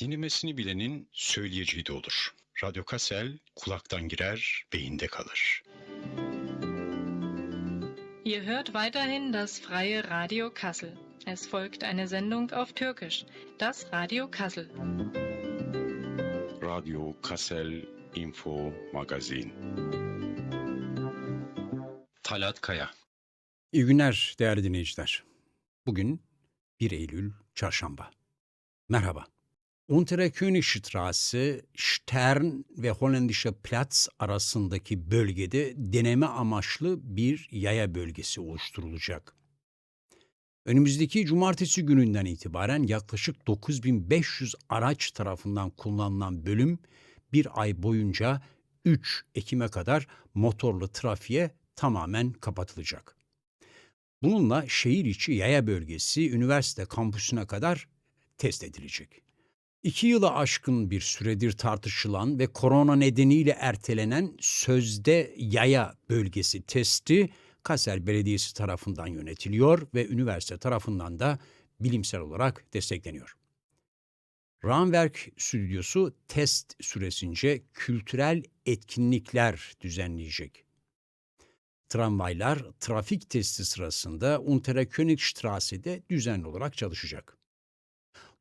Dinlemesini bilenin söyleyeceği de olur. Radyo Kassel kulaktan girer, beyinde kalır. Ihr hört weiterhin das freie Radio Kassel. Es folgt eine Sendung auf Türkisch, das Radio Kassel. Radyo Kassel Info Magazin. Talat Kaya. İyi günler değerli dinleyiciler. Bugün 1 Eylül Çarşamba. Merhaba. Untere Königstraße, Stern ve Holländische Platz arasındaki bölgede deneme amaçlı bir yaya bölgesi oluşturulacak. Önümüzdeki cumartesi gününden itibaren yaklaşık 9500 araç tarafından kullanılan bölüm bir ay boyunca 3 Ekim'e kadar motorlu trafiğe tamamen kapatılacak. Bununla şehir içi yaya bölgesi üniversite kampüsüne kadar test edilecek. İki yıla aşkın bir süredir tartışılan ve korona nedeniyle ertelenen sözde yaya bölgesi testi Kassel Belediyesi tarafından yönetiliyor ve üniversite tarafından da bilimsel olarak destekleniyor. Ramwerk stüdyosu test süresince kültürel etkinlikler düzenleyecek. Tramvaylar trafik testi sırasında Unterkönigstrasse'de düzenli olarak çalışacak.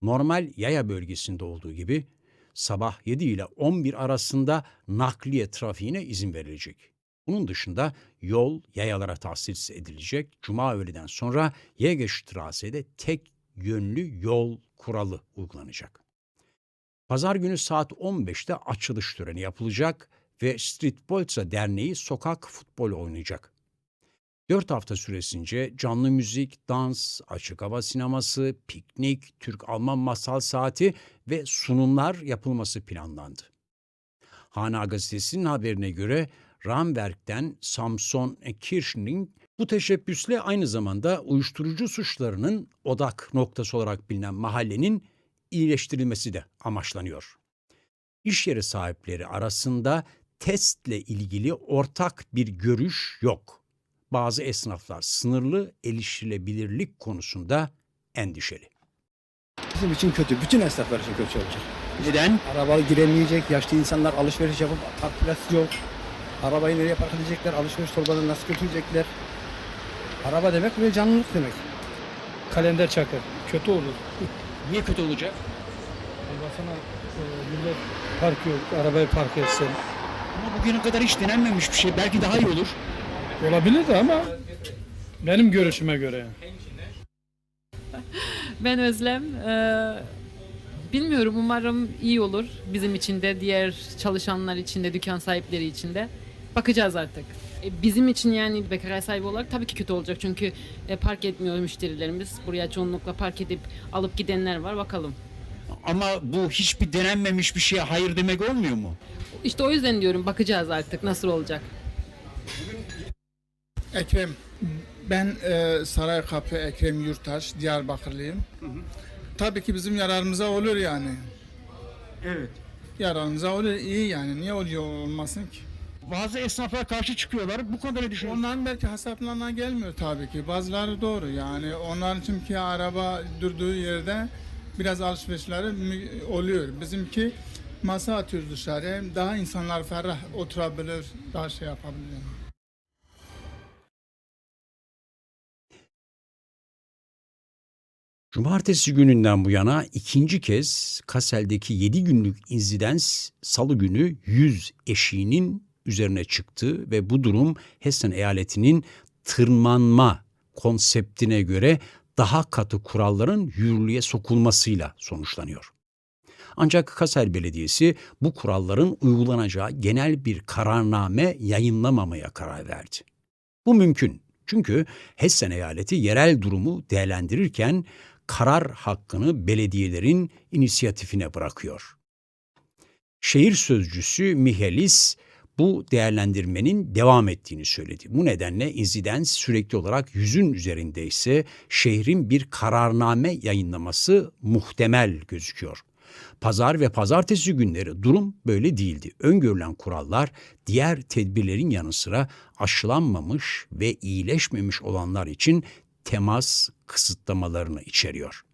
Normal yaya bölgesinde olduğu gibi sabah 7 ile 11 arasında nakliye trafiğine izin verilecek. Bunun dışında yol yayalara tahsis edilecek. Cuma öğleden sonra Yegestrasse'de tek yönlü yol kuralı uygulanacak. Pazar günü saat 15'te açılış töreni yapılacak ve Streetbolza Derneği sokak futbol oynayacak. 4 hafta süresince canlı müzik, dans, açık hava sineması, piknik, Türk-Alman masal saati ve sunumlar yapılması planlandı. Hana gazetesinin haberine göre Ramberg'den Samson Kirchning bu teşebbüsle aynı zamanda uyuşturucu suçlarının odak noktası olarak bilinen mahallenin iyileştirilmesi de amaçlanıyor. İş yeri sahipleri arasında testle ilgili ortak bir görüş yok. Bazı esnaflar sınırlı erişilebilirlik konusunda endişeli. Bizim için kötü. Bütün esnaflar için kötü olacak. Neden? Araba giremeyecek, yaşlı insanlar alışveriş yapıp park yok. Arabayı nereye park edecekler, alışveriş torbalarını nasıl götürecekler? Araba demek ve canlılık demek. Kalender Çakır. Kötü olur. Niye kötü olacak? Baksana e, millet park yok. Arabayı park etsin. Ama bugüne kadar hiç denenmemiş bir şey. Belki daha iyi olur. Olabilir de ama benim görüşüme göre. Ben Özlem. Ee, bilmiyorum umarım iyi olur. Bizim için de, diğer çalışanlar için de, dükkan sahipleri için de. Bakacağız artık. E, Bizim için yani bekar sahibi olarak tabii ki kötü olacak. Çünkü e, park etmiyor müşterilerimiz. Buraya çoğunlukla park edip alıp gidenler var. Bakalım. Ama bu hiçbir denenmemiş bir şeye hayır demek olmuyor mu? İşte o yüzden diyorum bakacağız artık nasıl olacak. Ekrem, ben e, Saraykapı Ekrem Yurtaş, Diyarbakırlıyım. Tabii ki bizim yararımıza olur yani. Evet. Yararımıza olur, iyi yani. Niye oluyor olmasın ki? Bazı esnaflar karşı çıkıyorlar. Bu konuda ne düşünüyorsun? Onların belki hesaplarına gelmiyor tabii ki. Bazıları doğru yani. Onların çünkü araba durduğu yerde biraz alışverişleri oluyor. Bizimki masa atıyoruz dışarı. Daha insanlar ferah oturabilir, daha şey yapabilir. yani. Cumartesi gününden bu yana ikinci kez Kassel'deki 7 günlük insidens salı günü 100 eşiğinin üzerine çıktı ve bu durum Hessen eyaletinin tırmanma konseptine göre daha katı kuralların yürürlüğe sokulmasıyla sonuçlanıyor. Ancak Kassel Belediyesi bu kuralların uygulanacağı genel bir kararname yayınlamamaya karar verdi. Bu mümkün. Çünkü Hessen eyaleti yerel durumu değerlendirirken karar hakkını belediyelerin inisiyatifine bırakıyor. Şehir sözcüsü Mihelis bu değerlendirmenin devam ettiğini söyledi. Bu nedenle insidens sürekli olarak yüzün üzerindeyse şehrin bir kararname yayınlaması muhtemel gözüküyor. Pazar ve pazartesi günleri durum böyle değildi. Öngörülen kurallar diğer tedbirlerin yanı sıra aşılanmamış ve iyileşmemiş olanlar için temas kısıtlamalarını içeriyor.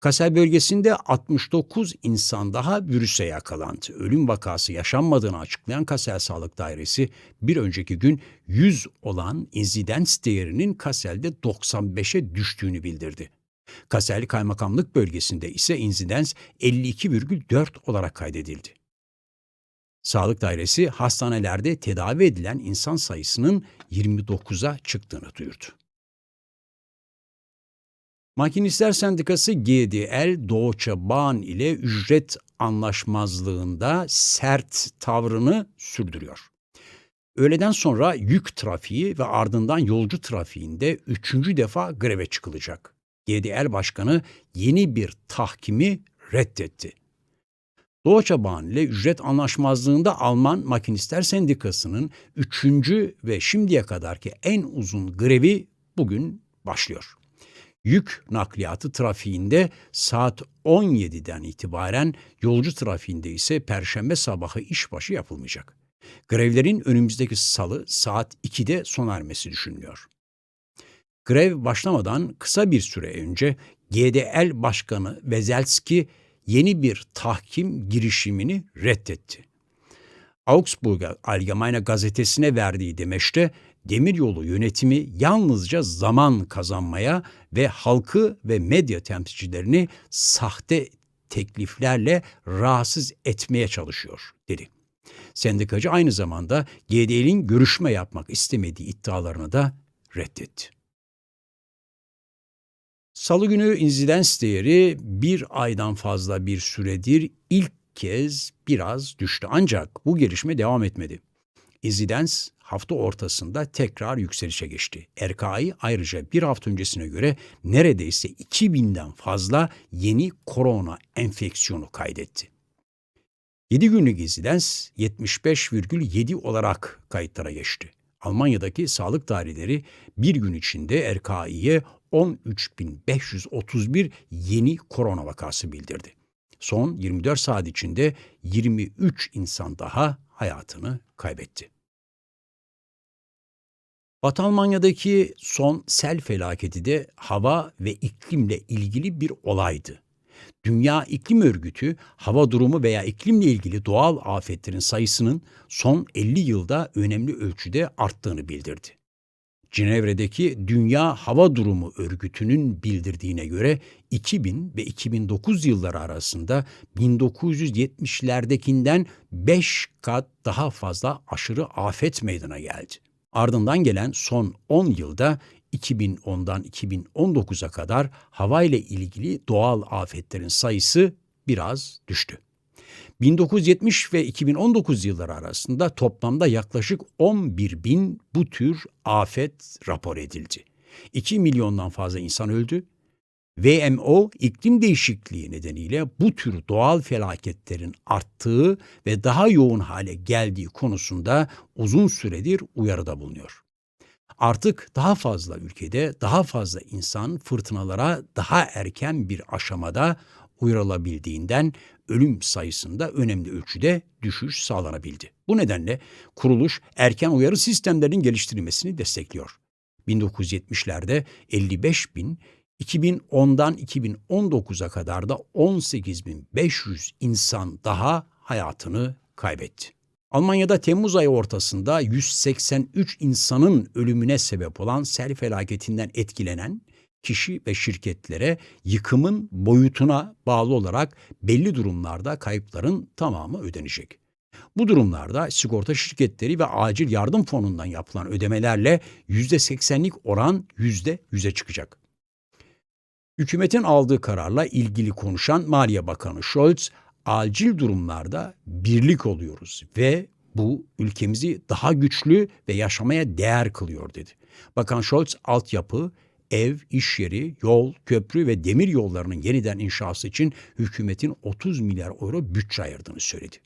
Kassel bölgesinde 69 insan daha virüse yakalandı. Ölüm vakası yaşanmadığını açıklayan Kassel Sağlık Dairesi bir önceki gün 100 olan insidens değerinin Kassel'de 95'e düştüğünü bildirdi. Kassel Kaymakamlık bölgesinde ise insidens 52,4 olarak kaydedildi. Sağlık Dairesi hastanelerde tedavi edilen insan sayısının 29'a çıktığını duyurdu. Makinistler Sendikası GDL Doğuça Bağın ile ücret anlaşmazlığında sert tavrını sürdürüyor. Öğleden sonra yük trafiği ve ardından yolcu trafiğinde üçüncü defa greve çıkılacak. GDL Başkanı yeni bir tahkimi reddetti. Doğuça Bağın ile ücret anlaşmazlığında Alman Makinistler Sendikası'nın üçüncü ve şimdiye kadarki en uzun grevi bugün başlıyor yük nakliyatı trafiğinde saat 17'den itibaren yolcu trafiğinde ise perşembe sabahı işbaşı yapılmayacak. Grevlerin önümüzdeki salı saat 2'de sona ermesi düşünülüyor. Grev başlamadan kısa bir süre önce GDL Başkanı Vezelski yeni bir tahkim girişimini reddetti. Augsburger Allgemeine gazetesine verdiği demeçte demiryolu yönetimi yalnızca zaman kazanmaya ve halkı ve medya temsilcilerini sahte tekliflerle rahatsız etmeye çalışıyor dedi. Sendikacı aynı zamanda GDL'in görüşme yapmak istemediği iddialarını da reddetti. Salı günü insidens değeri bir aydan fazla bir süredir ilk kez biraz düştü. Ancak bu gelişme devam etmedi. İnsidens hafta ortasında tekrar yükselişe geçti. RKI ayrıca bir hafta öncesine göre neredeyse 2000'den fazla yeni korona enfeksiyonu kaydetti. 7 günlük insidens 75,7 olarak kayıtlara geçti. Almanya'daki sağlık daireleri bir gün içinde RKI'ye 13.531 yeni korona vakası bildirdi. Son 24 saat içinde 23 insan daha hayatını kaybetti. Batı Almanya'daki son sel felaketi de hava ve iklimle ilgili bir olaydı. Dünya İklim Örgütü hava durumu veya iklimle ilgili doğal afetlerin sayısının son 50 yılda önemli ölçüde arttığını bildirdi. Cenevre'deki Dünya Hava Durumu Örgütü'nün bildirdiğine göre 2000 ve 2009 yılları arasında 1970'lerdekinden 5 kat daha fazla aşırı afet meydana geldi. Ardından gelen son 10 yılda 2010'dan 2019'a kadar havayla ilgili doğal afetlerin sayısı biraz düştü. 1970 ve 2019 yılları arasında toplamda yaklaşık 11 bin bu tür afet rapor edildi. 2 milyondan fazla insan öldü. VMO iklim değişikliği nedeniyle bu tür doğal felaketlerin arttığı ve daha yoğun hale geldiği konusunda uzun süredir uyarıda bulunuyor. Artık daha fazla ülkede daha fazla insan fırtınalara daha erken bir aşamada uyarılabildiğinden ölüm sayısında önemli ölçüde düşüş sağlanabildi. Bu nedenle kuruluş erken uyarı sistemlerinin geliştirilmesini destekliyor. 1970'lerde 55 bin, 2010'dan 2019'a kadar da 18.500 insan daha hayatını kaybetti. Almanya'da Temmuz ayı ortasında 183 insanın ölümüne sebep olan sel felaketinden etkilenen kişi ve şirketlere yıkımın boyutuna bağlı olarak belli durumlarda kayıpların tamamı ödenecek. Bu durumlarda sigorta şirketleri ve acil yardım fonundan yapılan ödemelerle %80'lik oran %100'e çıkacak. Hükümetin aldığı kararla ilgili konuşan Maliye Bakanı Scholz, acil durumlarda birlik oluyoruz ve bu ülkemizi daha güçlü ve yaşamaya değer kılıyor dedi. Bakan Scholz altyapı, ev, iş yeri, yol, köprü ve demir yollarının yeniden inşası için hükümetin 30 milyar euro bütçe ayırdığını söyledi.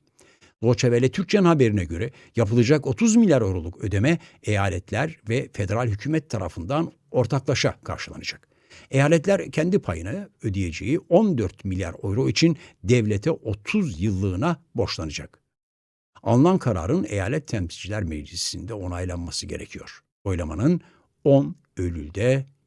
Doçevele Türkçe'nin haberine göre yapılacak 30 milyar euroluk ödeme eyaletler ve federal hükümet tarafından ortaklaşa karşılanacak. Eyaletler kendi payını ödeyeceği 14 milyar euro için devlete 30 yıllığına borçlanacak. Alınan kararın Eyalet Temsilciler Meclisi'nde onaylanması gerekiyor. Oylamanın 10 Eylül'de